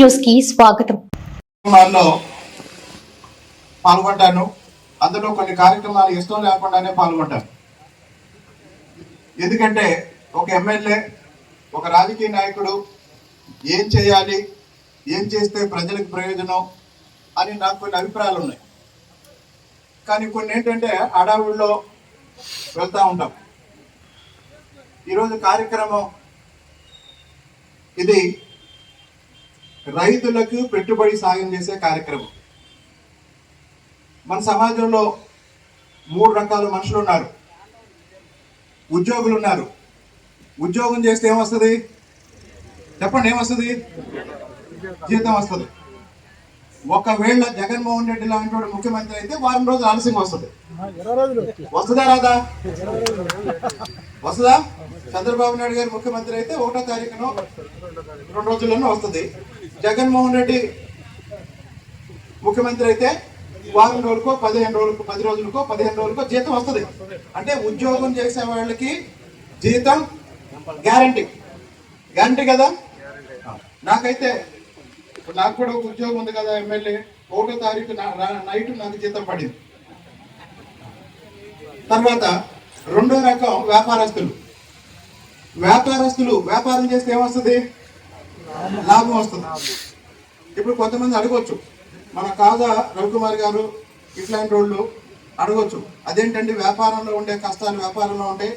న్యూస్కి స్వాగతం పాల్గొంటాను. అందులో కొన్ని కార్యక్రమాలు ఇష్టం లేకుండానే పాల్గొంటాను. ఎందుకంటే ఒక ఎమ్మెల్యే ఒక రాజకీయ నాయకుడు ఏం చేయాలి ఏం చేస్తే ప్రజలకు ప్రయోజనం అని నాకు కొన్ని అభిప్రాయాలు ఉన్నాయి. కానీ కొన్ని ఏంటంటే హడావుల్లో వెళ్తూ ఉంటాం. ఈరోజు కార్యక్రమం ఇది రైతులకు పెట్టుబడి సాయం చేసే కార్యక్రమం. మన సమాజంలో మూడు రకాల మనుషులు ఉన్నారు. ఉద్యోగులు ఉన్నారు. ఉద్యోగం చేస్తే ఏమొస్తుంది? చెప్పండి ఏమొస్తుంది? జీతం వస్తుంది. ఒకవేళ జగన్మోహన్ రెడ్డి లాంటి వాడు ముఖ్యమంత్రి అయితే వారం రోజులు ఆలస్యంగా వస్తుంది. వస్తుందా రాదా? వస్తుందా? చంద్రబాబు నాయుడు గారు ముఖ్యమంత్రి అయితే ఒకటో తారీఖున రెండు రోజుల్లోనూ వస్తుంది. జగన్మోహన్ రెడ్డి ముఖ్యమంత్రి అయితే వారం రోజులకో పదిహేను రోజులకు పది రోజులకో పదిహేను రోజులకో జీతం వస్తుంది. అంటే ఉద్యోగం చేసే వాళ్ళకి జీతం గ్యారంటీ. గ్యారంటీ కదా? నాకైతే నాకు కూడా ఒక ఉద్యోగం ఉంది కదా ఎమ్మెల్యే. ఒకటో తారీఖు నా- నైట్ నాకు జీతం పడింది. తర్వాత రెండో రకం వ్యాపారస్తులు. వ్యాపారస్తులు వ్యాపారం చేస్తే ఏమొస్తుంది? లాభం వస్తుంది. ఇప్పుడు కొంతమంది అడగొచ్చు. మన కాజా రవికుమార్ గారు ఇట్లాంటి వాళ్ళు అడగొచ్చు. అదేంటండి వ్యాపారంలో ఉండే కష్టాలు వ్యాపారంలో ఉండే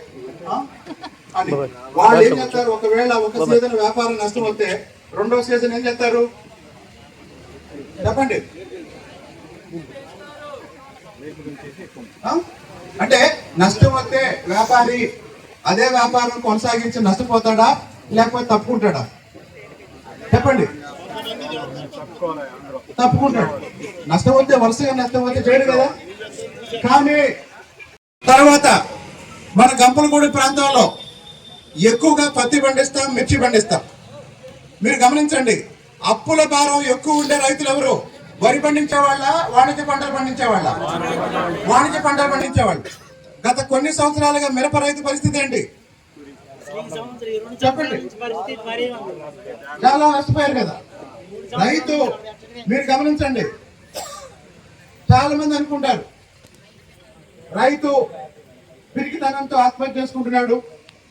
అని. వాళ్ళు ఏం చేస్తారు? ఒకవేళ ఒక సీజన్ వ్యాపారం నష్టం వస్తే రెండో సీజన్ ఏం చేస్తారు? చెప్పండి. అంటే నష్టం వస్తే వ్యాపారి అదే వ్యాపారం కొనసాగించి నష్టపోతాడా లేకపోతే తప్పుకుంటాడా? చెప్పండి. తప్పుకుంటాడు. నష్టం వస్తే వరుసగా నష్టం వస్తే చేయడు కదా. కానీ తర్వాత మన గంపలగూడి ప్రాంతంలో ఎక్కువగా పత్తి పండిస్తాం మిర్చి పండిస్తాం. మీరు గమనించండి అప్పుల భారం ఎక్కువ ఉండే రైతులు ఎవరు? వరి పండించే వాళ్ళ వాణిజ్య పంటలు పండించేవాళ్ళ? వాణిజ్య పంటలు పండించేవాళ్ళు. గత కొన్ని సంవత్సరాలుగా మిరప రైతు పరిస్థితి ఏంటి? చెప్పండి. చాలా నష్టపోయారు కదా. రైతు మీరు గమనించండి. చాలా మంది అనుకుంటారు. రైతు పిరికితనంతో ఆత్మహత్య చేసుకుంటున్నాడు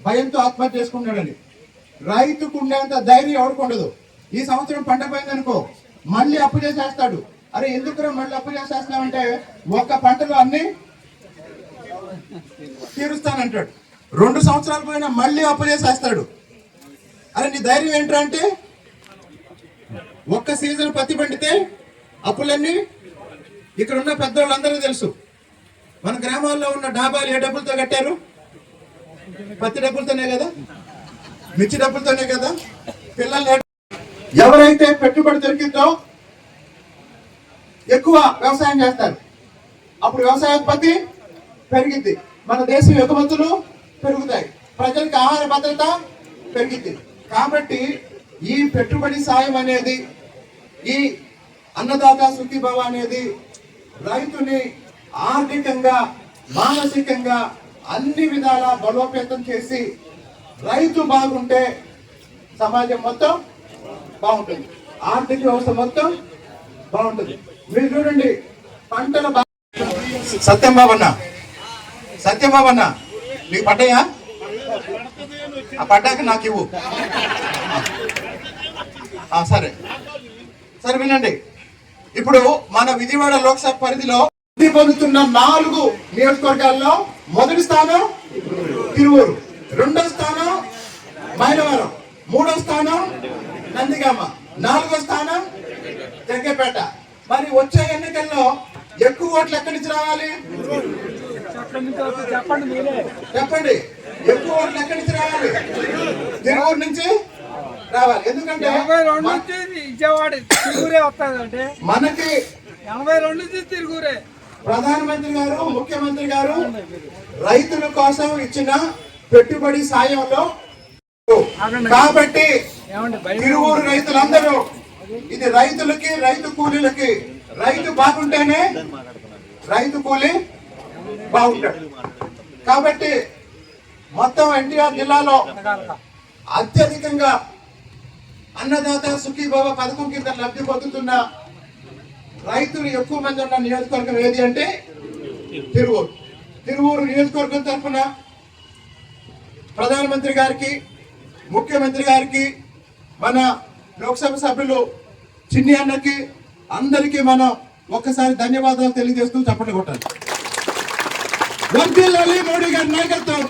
భయంతో ఆత్మహత్య చేసుకుంటున్నాడని. రైతుకు ఉండేంత ధైర్యం ఎవడుకుండదు ఈ సంవత్సరం పంట పోయిందనుకో మళ్ళీ అప్పు చేసేస్తాడు. అరే ఎందుకు మళ్ళీ అప్పు చేసేస్తామంటే ఒక్క పంటలో అన్ని తీరుస్తానంటాడు. రెండు సంవత్సరాలు పోయినా మళ్ళీ అప్పచేసేస్తాడు అరే నీ ధైర్యం ఏంట్రా అంటే ఒక్క సీజన్ పత్తి పండితే అప్పులన్నీ ఇక్కడ ఉన్న పెద్దవాళ్ళందరూ తెలుసు. మన గ్రామాల్లో ఉన్న డాబాలు ఏ డబ్బులతో కట్టారు? పత్తి డబ్బులతోనే కదా? మిర్చి డబ్బులతోనే కదా? పిల్లలు ఎవరైతే పెట్టుబడి దొరికిందో ఎక్కువ వ్యవసాయం చేస్తారు. అప్పుడు వ్యవసాయ ఉత్పత్తి పెరిగింది. మన దేశం ఎగుమతులు పెరుగుతాయి. ప్రజలకు ఆహార భద్రత పెరిగింది. కాబట్టి ఈ పెట్టుబడి సాయం అనేది ఈ అన్నదాత సుఖీభవ అనేది రైతుని ఆర్థికంగా మానసికంగా అన్ని విధాలా బలోపేతం చేసి రైతు బాగుంటే సమాజం మొత్తం బాగుంటుంది. ఆర్థిక వ్యవస్థ మొత్తం బాగుంటుంది. మీరు చూడండి పంటల బాగా సత్యం బాబన్నా సత్యబాబు అన్న నీకు పడ్డాయా? ఆ పడ్డాక నాకు ఇవ్వు. సరే. సరే వినండి. ఇప్పుడు మన విజయవాడ లోక్సభ పరిధిలో పొందుతున్న నాలుగు నియోజకవర్గాల్లో మొదటి స్థానం తిరువూరు రెండో స్థానం మైలవరం మూడో స్థానం నందిగామ నాలుగో స్థానం జగ్గపేట. మరి వచ్చే ఎన్నికల్లో ఎక్కువ ఓట్లు ఎక్కడి నుంచి రావాలి? చెప్పండి మీరే. చెప్పండి. ఎక్కువ ఓట్లు ఎక్కడి నుంచి రావాలి? తిరువూరు నుంచి రావాలి. ఎందుకంటే ఎనభై రెండు నుంచి విజయవాడ తిరుగురే వస్తుందంటే. మనకి ఎనభై రెండు నుంచి తిరుగురే. ప్రధానమంత్రి గారు ముఖ్యమంత్రి గారు రైతుల కోసం ఇచ్చిన పెట్టుబడి సాయంలో కాబట్టి తిరువూరు రైతులందరూ ఇది రైతులకి రైతు కూలీలకి రైతు బాగుంటేనే రైతు కూలి బాగుంటాడు కాబట్టి మొత్తం ఎన్టీఆర్ జిల్లాలో అత్యధికంగా అన్నదాత సుఖీభావ పథకం కింద లబ్ధి పొందుతున్న రైతులు ఎక్కువ మంది ఉన్న నియోజకవర్గం ఏది అంటే తిరువూరు. తిరువూరు నియోజకవర్గం తరఫున ప్రధానమంత్రి గారికి ముఖ్యమంత్రి గారికి మన లోక్సభ సభ్యులు చిన్ని అన్నకి అందరికీ మనం ఒక్కసారి ధన్యవాదాలు తెలియజేస్తూ చప్పట్లు కొట్టాలి. వర్దిల్లాలి మోడీ గారి నాయకత్వం.